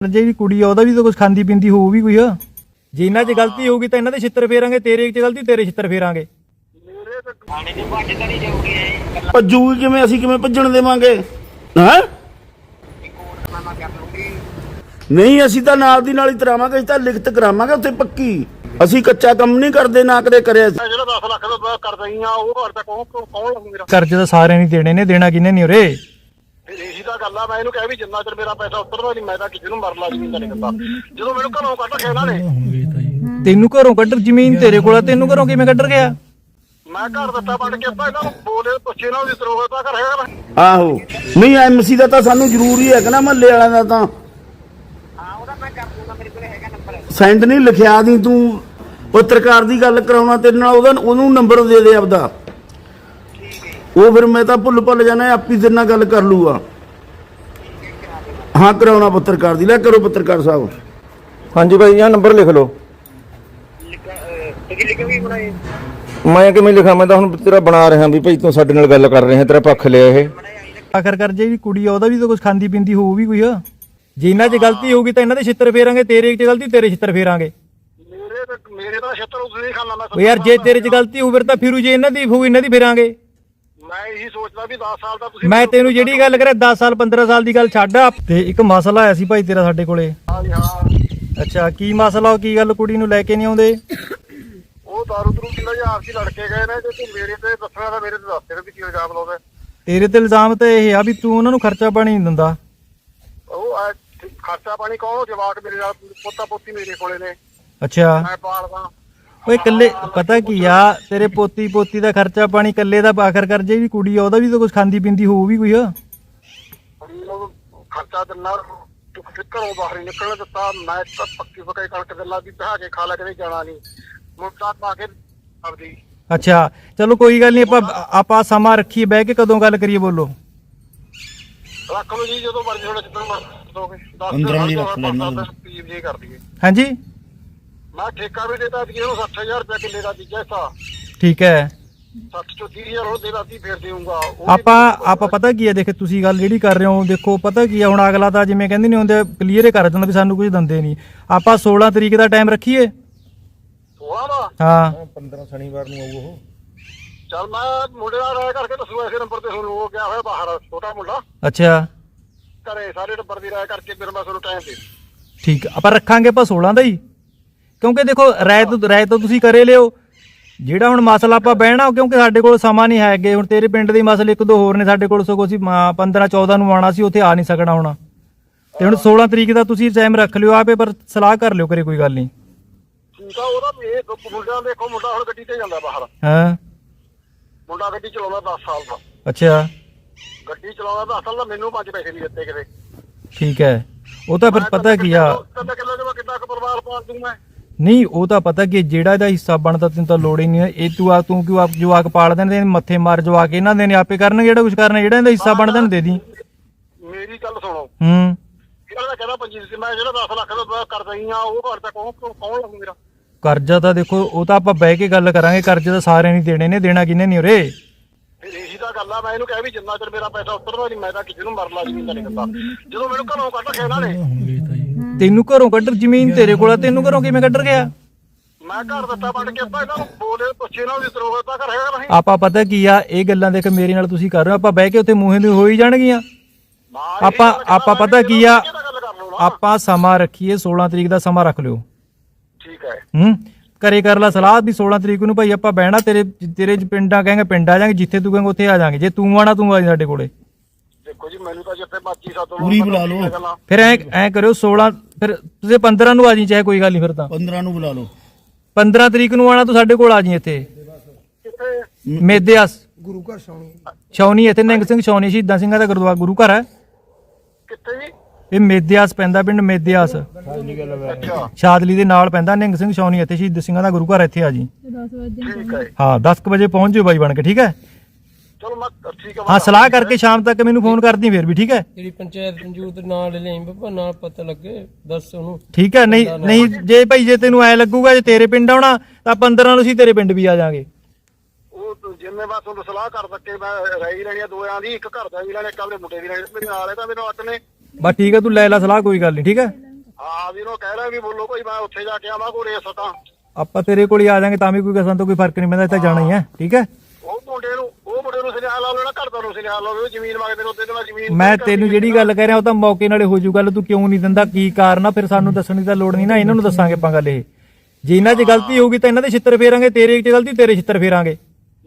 ਜਿਹੜੀ ਕੁੜੀ ਆ ਉਹਦਾ ਵੀ ਤਾਂ ਕੁਝ ਖਾਂਦੀ ਪੀਂਦੀ ਹੋਊ ਵੀ ਕੋਈ ਜੇ ਇਹਨਾਂ 'ਚ ਗਲਤੀ ਹੋਊਗੀ ਤਾਂ ਇਹਨਾਂ ਦੇ ਛਿੱਤਰ ਫੇਰਾਂਗੇ ਤੇਰੇ 'ਚ ਗਲਤੀ ਤੇਰੇ ਛਿੱਤਰ ਫੇਰਾਂਗੇ। ਭੱਜੂ ਕਿਵੇਂ ਅਸੀਂ ਕਿਵੇਂ ਭੱਜਣ ਦੇਵਾਂਗੇ? ਹਾਂ? ਨਹੀਂ ਅਸੀਂ ਤਾਂ ਨਾਲ ਦੀ ਨਾਲ ਹੀ ਤਰਾਵਾਂਗੇ ਅਸੀਂ ਤਾਂ ਲਿਖਤ ਕਰਾਵਾਂਗੇ ਉੱਥੇ ਪੱਕੀ। ਅਸੀਂ ਕੱਚਾ ਕੰਮ ਨਹੀਂ ਕਰਦੇ ਨਾ ਕਦੇ ਕਰਿਆ ਜਿਹੜਾ 10 ਲੱਖ ਦਾ ਕਰਦਾ ਹੀ ਆ ਉਹ ਘਰ ਦਾ ਕੌਣ ਕੌਣ ਲੱਗੂ ਮੇਰਾ। ਕਰਜ਼ੇ ਤਾਂ ਸਾਰਿਆਂ ਨਹੀਂ ਦੇਣੇ ਨੇ ਦੇਣਾ ਕਿਹਨੇ ਨਹੀਂ ਉਰੇ? ਇਹੀ ਤਾਂ ਗੱਲ ਆ ਮੈਂ ਇਹਨੂੰ ਕਹਿ ਵੀ ਜਿੰਨਾ ਚਿਰ ਮੇਰਾ ਪੈਸਾ ਉੱਤਰਦਾ ਨਹੀਂ ਮੈਂ ਤਾਂ ਕਿਸੇ ਨੂੰ ਮਰ ਲਾ ਜ਼ਮੀਨ ਨਹੀਂ ਦਿੰਦਾ ਜਦੋਂ ਮੈਨੂੰ ਘਰੋਂ ਕੱਢ ਕੇ ਇਹਨਾਂ ਨੇ ਤੈਨੂੰ ਘਰੋਂ ਕੱਢ ਜ਼ਮੀਨ ਤੇਰੇ ਕੋਲ ਆ ਤੈਨੂੰ ਘਰੋਂ ਕਿਵੇਂ ਕੱਢ ਗਿਆ? ਮੈਂ ਘਰ ਦਿੱਤਾ ਬਣ ਕੇ ਆਪਾਂ ਇਹਨਾਂ ਨੂੰ ਬੋਲੇ ਪੁੱਛੇ ਨਾ ਉਹਦੀ ਸਰੋਵਰ ਦਾ ਘਰ ਹੈਗਾ। ਆਹੋ ਨਹੀਂ ਐਮਸੀ ਦਾ ਤਾਂ ਸਾਨੂੰ ਜ਼ਰੂਰੀ ਹੈ ਕਿ ਨਾ ਮਹੱਲੇ ਵਾਲਿਆਂ ਦਾ ਤਾਂ। ਸੈਂਡ ਨਹੀਂ ਲਿਖਿਆ ਦੀ ਤੂੰ ਪੱਤਰਕਾਰ ਦੀ ਗੱਲ ਕਰਾਉਣਾ ਤੇਰੇ ਨਾਲ ਉਹਦਾ ਉਹਨੂੰ ਨੰਬਰ ਦੇ ਦੇ ਆਪਦਾ। ਉਹ ਫਿਰ ਮੈਂ ਤਾਂ ਭੁੱਲ ਭੁੱਲ ਜਾਣਾ ਆਪੀ ਤੇਰੇ ਨਾਲ ਗੱਲ ਕਰ ਲੂਗਾ। ਹਾਂ ਕਰਾਉਣਾ ਪੱਤਰਕਾਰ ਦੀ ਲੈ ਕਰੋ ਪੱਤਰਕਾਰ ਸਾਹਿਬ। ਹਾਂਜੀ ਭਾਈ ਇਹ ਨੰਬਰ ਲਿਖ ਲਓ। ਮੈਂ ਕਿਵੇਂ ਲਿਖਾਂ? ਮੈਂ ਤਾਂ ਹੁਣ ਤੇਰਾ ਬਣਾ ਰਿਹਾ ਵੀ ਭਾਈ ਤੂੰ ਸਾਡੇ ਨਾਲ ਗੱਲ ਕਰ ਰਿਹਾ ਤੇਰਾ ਪੱਖ ਲਿਆ ਇਹ। ਆਖਰ ਕਰ ਜਿਹੜੀ ਕੁੜੀ ਆ ਉਹਦਾ ਵੀ ਤਾਂ ਕੁਝ ਖਾਂਦੀ ਪੀਂਦੀ ਹੋਊ ਵੀ ਕੋਈ ਜੇ ਇਹਨਾਂ 'ਚ ਗਲਤੀ ਹੋਊਗੀ ਤਾਂ ਇਹਨਾਂ ਦੇ ਛਿੱਤਰ ਫੇਰਾਂਗੇ ਤੇਰੇ 'ਚ ਗਲਤੀ ਤੇਰੇ ਛਿੱਤਰ ਫੇਰਾਂਗੇ। ਮੇਰੇ ਤਾਂ ਮੇਰੇ ਤਾਂ ਛੱਤਰ ਉਸ ਨਹੀਂ ਖਾਣਾ ਮੈਂ ਉਹ ਯਾਰ ਜੇ ਤੇਰੇ 'ਚ ਗਲਤੀ ਹੋਊ ਫਿਰ ਤਾਂ ਫਿਰੂ ਜੇ ਇਹਨਾਂ ਦੀ ਹੋਊ ਇਹਨਾਂ ਦੀ ਫੇਰਾਂਗੇ। ਮੈਂ ਇਹੀ ਸੋਚਦਾ ਵੀ 10 ਸਾਲ ਦਾ ਤੁਸੀਂ ਮੈਂ ਤੈਨੂੰ ਜਿਹੜੀ ਗੱਲ ਕਰਿਆ 10 ਸਾਲ 15 ਸਾਲ ਦੀ ਗੱਲ ਛੱਡ ਤੇ ਇੱਕ ਮਸਲਾ ਆਇਆ ਸੀ ਭਾਈ ਤੇਰਾ ਸਾਡੇ ਕੋਲੇ। ਹਾਂਜੀ ਹਾਂ। ਅੱਛਾ ਕੀ ਮਸਲਾ ਉਹ ਕੀ ਗੱਲ ਕੁੜੀ ਨੂੰ ਲੈ ਕੇ ਨਹੀਂ ਆਉਂਦੇ? ਉਹ ਦਾਰੂ ਦਰੂ ਪੀਂਦਾ ਜਾਂ ਆਪਸੀ ਲੜਕੇ ਗਏ ਨੇ ਜੇ ਤੂੰ ਮੇਰੇ ਤੇ ਦੱਸਣਾ ਤਾਂ ਮੇਰੇ ਤੇ ਦੱਸ ਤੇਰੇ ਤੇ ਕੀ ਇਲਜ਼ਾਮ ਲਾਉਂਦਾ। ਤੇਰੇ ਤੇ ਇਲਜ਼ਾਮ ਤੇ ਇਹ ਆ ਵੀ ਤੂੰ ਉਹਨਾਂ ਨੂੰ ਖਰਚਾ ਪਾਣੀ ਨਹੀਂ ਦਿੰਦਾ। ਉਹ ਆ ਖਰਚਾ ਪਾਣੀ ਕੌਣ ਜਵਾਕ ਮੇਰੇ ਨਾਲ ਪੋਤਾ ਪੋਤੀ ਮੇਰੇ ਕੋਲੇ ਨੇ। ਅੱਛਾ। ਮੈਂ ਪਾਲਦਾ। ਓਏ ਕੱਲੇ ਪਤਾ ਕੀ ਆ ਤੇਰੇ ਪੋਤੀ ਪੋਤੀ ਦਾ ਖਰਚਾ ਪਾਣੀ ਕੱਲੇ ਦਾ ਆਖਰ ਕਰ ਜੇ ਵੀ ਕੁੜੀ ਆ ਉਹਦਾ ਵੀ ਤਾਂ ਕੁਝ ਖਾਂਦੀ ਪੀਂਦੀ ਹੋਊ ਵੀ ਕੋਈ। ਆ ਉਹਨੂੰ ਖਰਚਾ ਦਿੰਨਾ ਤੂੰ ਫਿਰ ਘਰੋਂ ਬਾਹਰ ਨਹੀਂ ਨਿਕਲਣ ਦਿੱਤਾ। ਮੈਂ ਤਾਂ ਪੱਕੀ ਪਕਾਈ ਕਣਕ ਦਿੰਦਾ ਵੀ ਬਹਾ ਕੇ ਖਾ ਲੈ ਕੇ ਜਾਣਾ ਨਹੀਂ। ਮੁੰਡਾ ਪਾ ਕੇ ਆਪਦੀ। ਅੱਛਾ ਚਲੋ ਕੋਈ ਗੱਲ ਨਹੀਂ ਆਪਾਂ ਆਪਾਂ ਸਮਾਂ ਰੱਖੀਏ ਬਹਿ ਕੇ ਕਦੋਂ ਗੱਲ ਕਰੀਏ ਬੋਲੋ। ਰੱਖ ਲਓ ਜੀ ਜਦੋਂ ਮਰਜ਼ੀ ਤੁਹਾਡਾ ਜਿੱਦਾਂ ਮਰਜ਼ੀ ਦੋਗੇ 10 ਪੰਦਰਾਂ ਦੀ ਰੱਖ ਲੈਣਾ। ਪੀਪ ਜੀ ਕਰ ਦਈਏ। ਹਾਂਜੀ? ਮੈਂ ਠੇਕਾ ਵੀ ਦੇਤਾ ਸੀ ਉਹਨੂੰ 60000 ਰੁਪਏ ਕਿੱਲੇ ਦਾ ਦੂਜਾ ਹਿੱਸਾ ਠੀਕ ਹੈ। 60 ਚੋਂ 30000 ਉਹ ਦੇਦਾ ਸੀ ਫਿਰ ਦੇਊਂਗਾ। ਉਹ ਵੀ ਆਪਾਂ ਆਪਾਂ ਪਤਾ ਕੀ ਆ ਦੇਖ ਤੁਸੀਂ ਗੱਲ ਜਿਹੜੀ ਕਰ ਰਹੇ ਹੋ ਦੇਖੋ ਪਤਾ ਕੀ ਆ ਹੁਣ ਅਗਲਾ ਤਾਂ ਜਿਵੇਂ ਕਹਿੰਦੇ ਨਹੀਂ ਹੁੰਦੇ ਕਲੀਅਰ ਹੀ ਕਰ ਦਿੰਦਾ ਵੀ ਸਾਨੂੰ ਕੁਝ ਦਿੰਦੇ ਨਹੀਂ। ਆਪਾਂ 16 ਤਰੀਕ ਦਾ ਟਾਈਮ ਰੱਖੀਏ? ਹਾਂ। 15 ਸ਼ਨੀਵਾਰ ਨੂੰ ਆਊ ਉਹ। ਚੱਲ ਮੈਂ ਮੁੰਡੇ ਨਾਲ ਰਾਇ ਕਰਕੇ ਦੱਸੂਗਾ ਇਸੇ ਨੰਬਰ ਤੇ ਤੁਹਾਨੂੰ ਉਹ ਗਿਆ ਹੋਇਆ ਬਾਹਰ ਛੋਟਾ ਮੁੰਡਾ। ਅੱਛਾ। ਘਰੇ ਸਾਰੇ ਨੰਬਰ ਦੀ ਰਾਇ ਕਰਕੇ ਫਿਰ ਮੈਂ ਤੁਹਾਨੂੰ ਟਾਈਮ ਦੇ ਠੀਕ ਆ, ਆਪਾਂ ਰੱਖਾਂਗੇ ਆਪਾਂ 16 ਦਾ ਹੀ? ਕਿਉਂਕਿ ਦੇਖੋ ਰਾਇ ਤੋਂ ਰਾਇ ਤੋਂ ਤੁਸੀਂ ਕਰੇ ਲਿਓ। ਜਿਹੜਾ ਹੁਣ ਮਸਲਾ ਆਪਾਂ ਬਹਿਣਾ ਕਿਉਂਕਿ ਸਾਡੇ ਕੋਲ ਸਮਾਂ ਨਹੀਂ ਹੈ ਅੱਗੇ। ਹੁਣ ਤੇਰੇ ਪਿੰਡ ਦੇ ਮਸਲੇ ਇੱਕ ਦੋ ਹੋਰ ਨੇ ਸਾਡੇ ਕੋਲ ਸਗੋਂ ਅਸੀਂ 15 14 ਨੂੰ ਆਉਣਾ ਸੀ ਉੱਥੇ ਆ ਨਹੀਂ ਸਕਣਾ ਹੁਣ। ਤੇ ਹੁਣ 16 ਤਰੀਕ ਦਾ ਤੁਸੀਂ ਟਾਈਮ ਰੱਖ ਲਿਓ ਆਪੇ ਪਰ ਸਲਾਹ ਕਰ ਲਿਓ ਕਰੇ ਕੋਈ ਗੱਲ ਨਹੀਂ। ਠੀਕ ਆ ਉਹਦਾ ਇਹ ਦੋ ਮੁੰਡਿਆਂ ਦੇਖੋ ਮੁੰਡਾ ਹੁਣ ਗੱਡੀ ਤੇ ਜਾਂਦਾ ਬਾਹਰ। ਹਾਂ। ਮੁੰਡਾ ਗੱਡੀ ਚਲਾਉਂਦਾ 10 ਸਾਲ ਦਾ ਅੱਛਾ। ਗੱਡੀ ਚਲਾਉਂਦਾ 10 ਸਾਲ ਦਾ ਮੈਨੂੰ ਪੰਜ ਪੈਸੇ ਨਹੀਂ ਦਿੱਤੇ ਕਿਤੇ। ਠੀਕ ਹੈ। ਉਹ ਤਾਂ ਫਿਰ ਪਤਾ ਕੀ ਆ। ਤਿੰਨ ਕਿੱਲੇ ਦੇ ਮੈਂ ਕਿੱਦਾਂ ਕੁ ਪਰਿਵਾਰ ਪਾਲ ਦੂੰ ਮੈਂ। ਨਹੀਂ ਉਹ ਤਾਂ ਪਤਾ ਕਿ ਜਿਹੜਾ ਇਹਦਾ ਹਿੱਸਾ ਬਣਦਾ ਤੈਨੂੰ ਤਾਂ ਲੋੜ ਹੀ ਨਹੀਂ ਹੈ। ਇਹ ਤੂੰ ਆ ਤੂੰ ਕਿਉਂ ਆਪ ਜਵਾਕ ਪਾਲ ਦੇਣ ਮੱਥੇ ਮਾਰ ਜਵਾਕ ਇਹਨਾਂ ਦੇ ਨੇ ਆਪੇ ਕਰਨਗੇ ਜਿਹੜਾ ਕੁਝ ਕਰਨਾ ਜਿਹੜਾ ਇਹਦਾ ਹਿੱਸਾ ਬਣਦਾ ਨੂੰ ਦੇ ਦੀ। ਮੇਰੀ ਗੱਲ ਸੁਣੋ। ਹੂੰ। ਇਹਨਾਂ ਦਾ ਕਹਿੰਦਾ ਪੰਜੀ ਸੀ ਮੈਂ ਜਿਹੜਾ 10 ਲੱਖ ਦਾ ਕਰਦਾ ਹੀ ਆ ਉਹ ਘਰ ਦਾ ਕੌਣ ਕੌਣ ਲੱਗੂ ਮੇਰਾ? ਕਰਜ਼ਾ ਤਾਂ ਦੇਖੋ ਉਹ ਤਾਂ ਆਪਾਂ ਬਹਿ ਕੇ ਗੱਲ ਕਰਾਂਗੇ ਕਰਜ਼ੇ ਤਾਂ ਸਾਰਿਆਂ ਨਹੀਂ ਦੇਣੇ ਨੇ ਦੇਣਾ ਕਿਹਨੇ ਨਹੀਂ ਉਰੇ? ਫਿਰ ਇਹੀ ਤਾਂ ਗੱਲ ਆ ਮੈਂ ਇਹਨੂੰ ਕਹਿ ਵੀ ਜਿੰਨਾ ਚਿਰ ਮੇਰਾ ਪੈਸਾ ਉੱਤਰਦਾ ਨਹੀਂ ਮੈਂ ਤਾਂ ਕਿਸੇ ਨੂੰ ਮਰ ਲਾ ਜ਼ਮੀਨ ਦਾ ਨਹੀਂ ਦਿੰਦਾ ਜਦੋਂ ਮੈਨੂੰ ਘਰੋਂ ਕੱਢ ਕੇ ਇਹਨਾਂ ਨੇ ਤੈਨੂੰ ਘਰੋਂ ਕੱਢ ਜ਼ਮੀਨ ਤੇਰੇ ਕੋਲ ਆ ਤੈਨੂੰ ਘਰੋਂ ਕਿਵੇਂ ਕੱਢ ਗਿਆ? ਮੈਂ ਘਰ ਦਿੱਤਾ ਬਣ ਕੇ ਆਪਾਂ ਇਹਨਾਂ ਨੂੰ ਬੋਲੇ ਪੁੱਛੇ ਨਾ ਉਹਦੀ ਸਰੋਵਰ ਦਾ ਘਰ ਹੈਗਾ ਨਹੀਂ। ਆਪਾਂ ਪਤਾ ਕੀ ਆ ਇਹ ਗੱਲਾਂ ਦੇਖ ਮੇਰੇ ਨਾਲ ਤੁਸੀਂ ਕਰ ਰਹੇ ਹੋ ਆਪਾਂ ਬਹਿ ਕੇ ਉੱਥੇ ਮੂੰਹੇ ਦੀ ਹੋ ਹੀ ਜਾਣਗੀਆਂ ਆਪਾਂ ਆਪਾਂ ਪਤਾ ਵੀ ਕੀ ਆ। ਆਪਾਂ ਸਮਾਂ ਰੱਖੀਏ 16 ਤਰੀਕ ਦਾ ਸਮਾਂ ਰੱਖ ਲਿਓ। ਠੀਕ ਹੈ। ਹੂੰ? ਕਰੇ ਕਰ ਲਾ ਸਲਾਹ ਵੀ 16 ਤਰੀਕ ਨੂੰ ਭਾਈ ਆਪਾਂ ਬਹਿਣਾ ਤੇਰੇ ਤੇਰੇ ਪਿੰਡਾਂ ਕਹਾਂਗੇ ਪਿੰਡ ਆ ਜਾਾਂਗੇ ਜਿੱਥੇ ਤੂੰ ਕਹੇਂਗਾ ਉੱਥੇ ਆ ਜਾਾਂਗੇ ਜੇ ਤੂੰ ਆਣਾ ਤੂੰ ਆ ਸਾਡੇ ਕੋਲੇ। ਦੇਖੋ ਜੀ ਮੈਨੂੰ ਤਾਂ ਜਿੱਥੇ ਮਰਜ਼ੀ ਸੱਦ ਲਓ ਪੂਰੀ ਬੁਲਾ ਲਓ। ਫਿਰ ਐ ਐ ਕਰਿਓ 16 ਫਿਰ ਤੁਸੀਂ 15 ਨੂੰ ਆ ਜੀ ਚਾਹੇ ਕੋਈ ਗੱਲ ਨਹੀਂ ਫਿਰ ਤਾਂ। 15 ਨੂੰ ਬੁਲਾ ਲਓ। 15 ਤਰੀਕ ਨੂੰ ਆਣਾ ਤੂੰ ਸਾਡੇ ਕੋਲ ਆ ਜੀ ਇੱਥੇ। ਕਿੱਥੇ? ਮੇਦਿਆਸ ਗੁਰੂ ਘਰ ਛਾਉਣੀ ਛਾਉਣੀ ਇੱਥੇ ਨਿੰਗ ਸਿੰਘ ਛਾਉਣੀ ਸ਼ਹੀਦਾਂ ਸਿੰਘਾਂ ਦਾ ਗੁਰਦੁਆਰਾ ਗੁਰੂ ਘਰ ਹੈ। ਕਿੱਥੇ ਜੀ? ਇਹ ਮੇਦਿਆਸ ਪੈਂਦਾ ਪਿੰਡ ਮੇਦਿਆਸ ਸ਼ਾਦਲੀ ਦੇ ਨਾਲ ਪੈਂਦਾ ਨਿੰਗ ਸਿੰਘ ਛਾਉਣੀ ਇੱਥੇ ਸ਼ਹੀਦ ਸਿੰਘਾਂ ਦਾ ਗੁਰੂ ਘਰ ਇੱਥੇ ਆ ਜੀ। ਹੈ ਹਾਂ 10 ਕੁ ਵਜੇ ਪਹੁੰਚ ਜਿਓ ਬਾਈ ਬਣ ਕੇ ਠੀਕ ਹੈ? ਚਲੋ ਮੈਂ ਠੀਕ ਹੈ ਹਾਂ ਸਲਾਹ ਕਰਕੇ ਸ਼ਾਮ ਤੱਕ ਮੈਨੂੰ ਫੋਨ ਕਰਦੀ ਫਿਰ ਵੀ ਠੀਕ ਹੈ? ਜਿਹੜੀ ਪੰਚਾਇਤ ਪੰਜੂਤ ਨਾਲ ਲੈ ਬੱਬਾ ਨਾਲ ਪਤਾ ਲੱਗੇ ਦੱਸ ਉਹਨੂੰ। ਠੀਕ ਹੈ ਨਹੀਂ ਨਹੀਂ ਜੇ ਭਾਈ ਜੇ ਤੈਨੂੰ ਐ ਲੱਗੂਗਾ ਜੇ ਤੇਰੇ ਪਿੰਡ ਆਉਣਾ ਤਾਂ 15 ਨੂੰ ਅਸੀਂ ਤੇਰੇ ਪਿੰਡ ਵੀ ਆ ਜਾਾਂਗੇ। ਉਹ ਤਾਂ ਜਿੰਨੇ ਮੈਂ ਤੁਹਾਨੂੰ ਸਲਾਹ ਕਰ ਸਕੇ ਮੈਂ ਰਾਈ ਲੈਣੀ ਆ ਦੋਆਂ ਦੀ ਇੱਕ ਘਰ ਦਾ ਵੀ ਲੈਣਾ ਇੱਕ ਆਪਣੇ ਮੁੰਡੇ ਦੀ ਲੈਣੀ ਮੇਰੇ ਨਾਲ ਹੈ ਤਾਂ ਮੈਨੂੰ ਅੱਟ ਨੇ। ਬਸ ਠੀਕ ਹੈ ਤੂੰ ਲੈ ਲੈ ਸਲਾਹ ਕੋਈ ਗੱਲ ਨਹੀਂ ਠੀਕ ਹੈ? ਹਾਂ ਵੀ ਉਹਨੂੰ ਕਹਿ ਰਿਹਾ ਵੀ ਬੋਲੋ ਭਾਈ ਮੈਂ ਉੱਥੇ ਜਾ ਕੇ ਆਵਾਂ ਕੋਈ ਰੇਸ ਤਾਂ। ਆਪਾਂ ਤੇਰੇ ਕੋਲ ਹੀ ਆ ਜਾਾਂਗੇ ਤਾਂ ਵੀ ਕੋਈ ਕਿਸਾਨ ਤੋਂ ਕੋਈ ਫ਼ਰਕ ਨਹੀਂ ਪੈਂਦਾ ਇੱਥੇ ਜਾਣਾ ਹੀ ਹੈ ਠੀਕ ਹੈ? ਉਹ ਮੁੰਡੇ ਨੂੰ ਉਹ ਮੁੰਡੇ ਨੂੰ ਸੁਨੇਹਾ ਲਾ ਲੈਣਾ ਘਰ ਦਾ ਨੂੰ ਸੁਨੇਹਾ ਲਾ ਲਓ ਜ਼ਮੀਨ ਮੰਗਦੇ ਨੇ ਉੱਤੇ ਤੇ ਮੈਂ ਜ਼ਮੀਨ ਮੈਂ ਤੈਨੂੰ ਜਿਹੜੀ ਗੱਲ ਕਹਿ ਰਿਹਾ ਉਹ ਤਾਂ ਮੌਕੇ ਨਾਲੇ ਹੋ ਜੂ ਗੱਲ ਤੂੰ ਕਿਉਂ ਨਹੀਂ ਦਿੰਦਾ ਕੀ ਕਾਰਨ ਆ? ਫਿਰ ਸਾਨੂੰ ਦੱਸਣ ਦੀ ਤਾਂ ਲੋੜ ਨਹੀਂ ਨਾ ਇਹਨਾਂ ਨੂੰ ਦੱਸਾਂਗੇ ਆਪਾਂ ਗੱਲ ਇਹ। ਜੇ ਇਹਨਾਂ 'ਚ ਗਲਤੀ ਹੋਊਗੀ ਤਾਂ ਇਹਨਾਂ ਦੇ ਛਿੱਤਰ ਫੇਰਾਂਗੇ ਤੇਰੇ 'ਚ ਗਲਤੀ ਤੇਰੇ ਛਿੱਤਰ ਫੇਰਾਂਗੇ।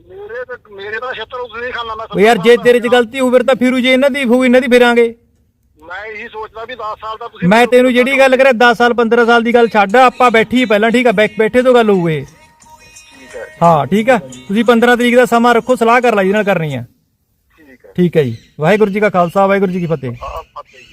ਮੇਰੇ ਤੇ ਮੇਰੇ ਤਾਂ ਛੱਤਰ ਤੁਸੀਂ ਨਹੀਂ ਖਾਣਾ ਮੈਂ ਉਹ ਯਾਰ ਜੇ ਤੇਰੇ 'ਚ ਗਲਤੀ ਹੋਊ ਫਿਰ ਤਾਂ ਫਿਰੂ ਜੇ ਇਹਨਾਂ ਦੀ ਹੋਊ ਇਹਨਾਂ ਦੀ ਫੇਰਾਂਗੇ। ਮੈਂ ਇਹੀ ਸੋਚਦਾ ਵੀ 10 ਸਾਲ ਦਾ ਤੁਸੀਂ ਮੈਂ ਤੈਨੂੰ ਜਿਹੜੀ ਗੱਲ ਕਰਿਆ 10 ਸਾਲ 15 ਸਾਲ ਦੀ ਗੱਲ ਛੱਡ ਆਪਾਂ ਬੈਠੀ ਪਹਿਲਾਂ ਠੀਕ ਆ ਬੈਠ ਤੋਂ ਗੱਲ ਹੋਊ ਇਹ। ਹੈ ਹਾਂ ਠੀਕ ਆ। ਤੁਸੀਂ 15 ਤਰੀਕ ਦਾ ਸਮਾਂ ਰੱਖੋ ਸਲਾਹ ਕਰ ਲੈ ਜਿਹਦੇ ਨਾਲ ਕਰਨੀ ਠੀਕ ਹੈ ਠੀਕ ਹੈ ਜੀ। ਵਾਹਿਗੁਰੂ ਜੀ ਕਾ ਖਾਲਸਾ ਵਾਹਿਗੁਰੂ ਜੀ ਕੀ ਫਤਿਹ। ਆ ਜੀ।